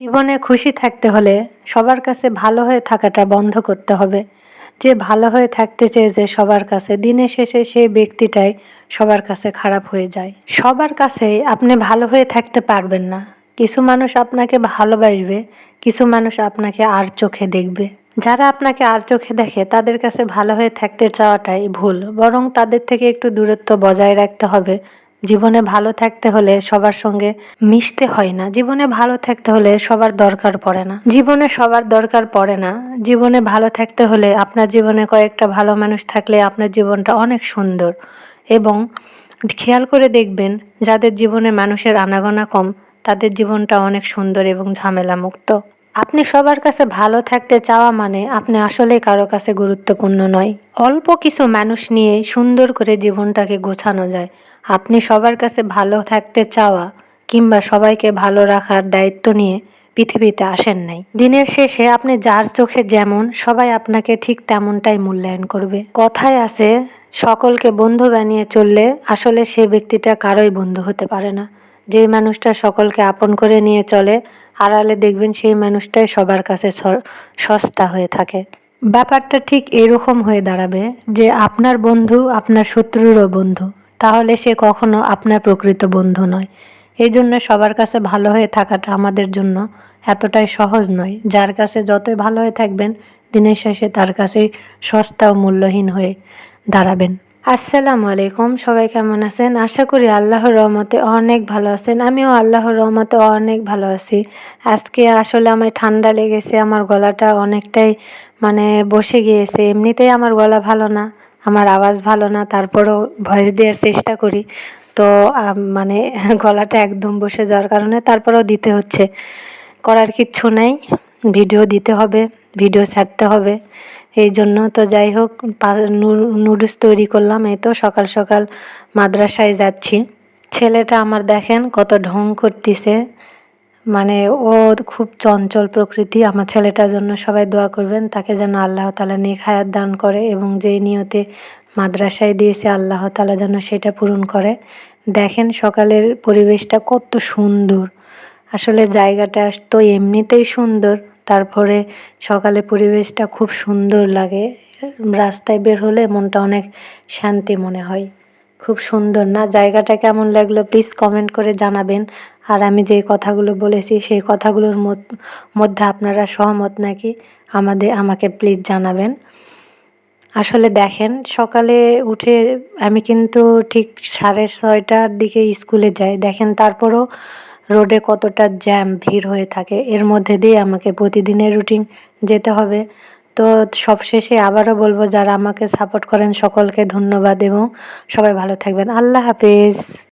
জীবনে খুশি থাকতে হলে সবার কাছে ভালো হয়ে থাকাটা বন্ধ করতে হবে। যে ভালো হয়ে থাকতে চেয়েছে সবার কাছে দিনের শেষে সেই ব্যক্তিটাই সবার কাছে খারাপ হয়ে যায়। সবার কাছেই আপনি ভালো হয়ে থাকতে পারবেন না। কিছু মানুষ আপনাকে ভালোবাসবে, কিছু মানুষ আপনাকে আর চোখে দেখবে। যারা আপনাকে আর চোখে দেখে, তাদের কাছে ভালো হয়ে থাকতে চাওয়াটাই ভুল। বরং তাদের থেকে একটু দূরত্ব বজায় রাখতে হবে। জীবনে ভালো থাকতে হলে সবার সঙ্গে মিশতে হয় না। জীবনে ভালো থাকতে হলে সবার দরকার পড়ে না। জীবনে সবার দরকার পড়ে না। জীবনে ভালো থাকতে হলে আপনার জীবনে কয়েকটা ভালো মানুষ থাকলে আপনার জীবনটা অনেক সুন্দর। এবং খেয়াল করে দেখবেন, যাদের জীবনে মানুষের আনাগোনা কম, তাদের জীবনটা অনেক সুন্দর এবং ঝামেলা মুক্ত আপনি সবার কাছে ভালো থাকতে চাওয়া মানে আপনি আসলে কারও কাছে গুরুত্বপূর্ণ নয়। অল্প কিছু মানুষ নিয়ে সুন্দর করে জীবনটাকে গোছানো যায়। আপনি সবার কাছে ভালো থাকতে চাওয়া কিংবা সবাইকে ভালো রাখার দায়িত্ব নিয়ে পৃথিবীতে আসেন নাই। দিনের শেষে আপনি যার চোখে যেমন, সবাই আপনাকে ঠিক তেমনটাই মূল্যায়ন করবে। কথায় আছে, সকলকে বন্ধু বানিয়ে চললে আসলে সে ব্যক্তিটা কারোই বন্ধু হতে পারে না। যেই মানুষটা সকলকে আপন করে নিয়ে চলে, আড়ালে দেখবেন সেই মানুষটাই সবার কাছে সস্তা হয়ে থাকে। ব্যাপারটা ঠিক এরকম হয়ে দাঁড়াবে যে আপনার বন্ধু আপনার শত্রুরও বন্ধু, তাহলে সে কখনো আপনার প্রকৃত বন্ধু নয়। এই জন্য সবার কাছে ভালো হয়ে থাকাটা আমাদের জন্য এতটাই সহজ নয়। যার কাছে যতই ভালো হয়ে থাকবেন, দিনের শেষে তার কাছেই সস্তা ও মূল্যহীন হয়ে দাঁড়াবেন। আসসালামু আলাইকুম, সবাই কেমন আছেন? আশা করি আল্লাহর রহমতে অনেক ভালো আছেন। আমিও আল্লাহর রহমতে অনেক ভালো আছি। আজকে আসলে আমার ঠান্ডা লেগেছে, আমার গলাটা অনেকটাই মানে বসে গিয়েছে। এমনিতেই আমার গলা ভালো না, আমার আওয়াজ ভালো না, তারপরও ভয়েস দেওয়ার চেষ্টা করি। তো মানে গলাটা একদম বসে যাওয়ার কারণে তারপরেও দিতে হচ্ছে। করার কিচ্ছু নাই, ভিডিও দিতে হবে, ভিডিও ছাড়তে হবে। এই জন্য তো যাই হোক নুডলস তৈরি করলাম, এই তো সকাল সকাল মাদ্রাসায় যাচ্ছি। ছেলেটা আমার দেখেন কত ঢং করতেছে। মানে ও খুব চঞ্চল প্রকৃতি, আমার ছেলেটার জন্য সবাই দোয়া করবেন, তাকে যেন আল্লাহ তালা নেক হায়াত দান করে এবং যেই নিয়তে মাদ্রাসায় দিয়েছে, আল্লাহ তালা যেন সেটা পূরণ করে। দেখেন সকালের পরিবেশটা কত সুন্দর। আসলে জায়গাটা তো এমনিতেই সুন্দর। তারপরে সকালে পরিবেশটা খুব সুন্দর লাগে। রাস্তায় বের হলে মনটা অনেক শান্তি মনে হয়। খুব সুন্দর না? জায়গাটা কেমন লাগল প্লিজ কমেন্ট করে জানাবেন। আর আমি যে কথাগুলো বলেছি সেই কথাগুলোর মধ্য- আপনারা সহমত নাকি? আমাদের, আমাকে প্লিজ জানাবেন। আসলে দেখেন, সকালে উঠে আমি কিন্তু ঠিক সাড়ে ছয়টার দিকে স্কুলে যাই। দেখেন, তারপরও রোডে কতটা জ্যাম, ভিড় হয়ে থাকে, এর মধ্যে দিয়ে আমাকে প্রতিদিনের রুটিন যেতে হবে। তো সবশেষে আবারও বলব, যারা আমাকে সাপোর্ট করেন, সকলকে ধন্যবাদ এবং সবাই ভালো থাকবেন। আল্লাহ হাফেজ।